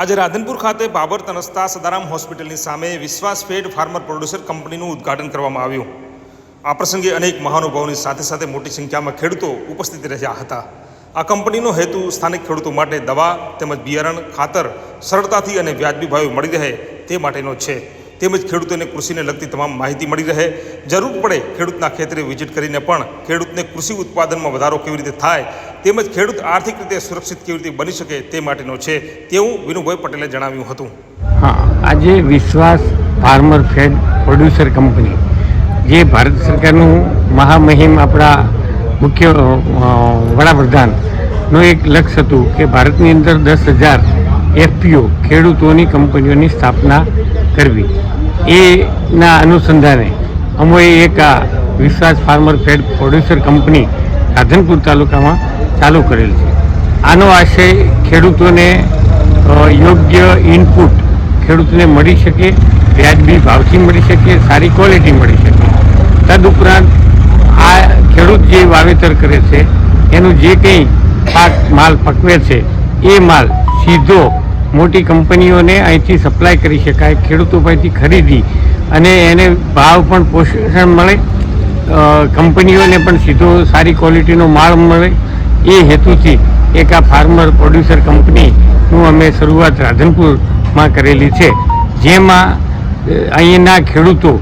આજે રાધનપુર ખાતે બાબર તનસ્તા સદારામ હોસ્પિટલની સામે વિશ્વાસ ફેડ ફાર્મર પ્રોડ્યુસર કંપનીનું ઉદ્ઘાટન કરવામાં આવ્યું. આ પ્રસંગે અનેક મહાનુભાવોની સાથે સાથે મોટી સંખ્યામાં ખેડૂતો ઉપસ્થિત રહ્યા હતા. આ કંપનીનો હેતુ સ્થાનિક ખેડૂતો માટે દવા તેમજ બિયારણ, ખાતર, સરળતાથી અને વ્યાજબી ભાવે મળી રહે તે માટેનો છે. તેમજ ખેડૂતોને કૃષિને લગતી તમામ માહિતી મળી રહે. જરૂર પડે ખેડૂતના ખેતરે વિઝિટ કરીને પણ ખેડૂતને કૃષિ ઉત્પાદનમાં વધારો કેવી રીતે થાય, તેમજ ખેડૂત આર્થિક રીતે સુરક્ષિત કેવી રીતે બની શકે તે માટેનો છે તેવું વિનુભાઈ પટેલે જણાવ્યું હતું. હા, આજે વિશ્વાસ ફાર્મર ફેડ પ્રોડ્યુસર કંપની, જે ભારત સરકારનું મહામહિમ આપણા મુખ્ય વડાપ્રધાનનું એક લક્ષ્ય હતું કે ભારતની અંદર દસ હજાર એફપીઓ ખેડૂતોની કંપનીઓની સ્થાપના કરવી. એના અનુસંધાને અમોએ એક આ Vishwas farmer fed producer company Radhanpur તાલુકામાં ચાલુ કરેલ છે. આનો આશય ખેડૂતોને યોગ્ય ઇનપુટ ખેડૂતને મળી શકે, વ્યાજબી ભાવથી મળી શકે, સારી ક્વોલિટી મળી શકે. તદુપરાંત આ ખેડૂત જે વાવેતર કરે છે, એનું જે કંઈ પાક માલ પકવે છે, એ માલ સીધો મોટી કંપનીઓને અહીંથી સપ્લાય કરી શકાય, ખેડૂતો પાસેથી ખરીદી અને એને ભાવ પણ પોષણ મળે કંપનીઓને પણ સીધો સારી ક્વોલિટીનો માલ મળે. એ હેતુથી એક આ ફાર્મર પ્રોડ્યુસર કંપનીનું અમે શરૂઆત રાધનપુરમાં કરેલી છે, જેમાં અહીંના ખેડૂતો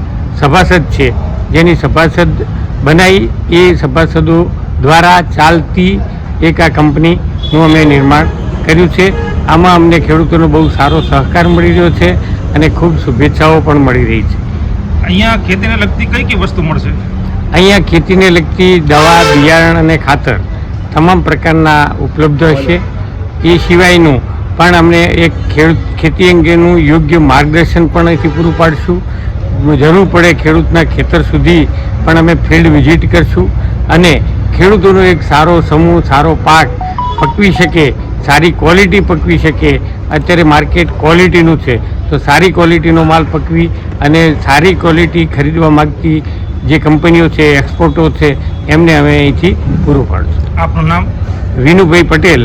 સભાસદ છે, જેની સભાસદ બનાવી એ સભાસદો દ્વારા ચાલતી એક આ કંપનીનું અમે નિર્માણ કર્યું છે. આમાં અમને ખેડૂતોનો બહુ સારો સહકાર મળી રહ્યો છે અને ખૂબ શુભેચ્છાઓ પણ મળી રહી છે. અહીંયા ખેતીને લગતી કઈ કઈ વસ્તુ મળશે? અહીંયા ખેતીને લગતી દવા બિયારણ અને ખાતર તમામ પ્રકારના ઉપલબ્ધ હશે. એ સિવાયનું પણ અમને એક ખેડૂત ખેતી અંગેનું યોગ્ય માર્ગદર્શન પણ અહીંથી પૂરું પાડશું. જરૂર પડે ખેડૂતના ખેતર સુધી પણ અમે ફિલ્ડ વિઝિટ કરશું અને ખેડૂતોનો એક સારો સમૂહ સારો પાક પકવી શકે સારી ક્વોલિટી પકવી શકે અત્યારે માર્કેટ ક્વોલિટીનું છે તો સારી ક્વોલિટીનો માલ પકવી અને સારી ક્વોલિટી ખરીદવા માગતી જે કંપનીઓ છે એક્સપોર્ટો છે એમને અમે અહીંથી પૂરું પાડશું. આપનું નામ? વિનુભાઈ પટેલ.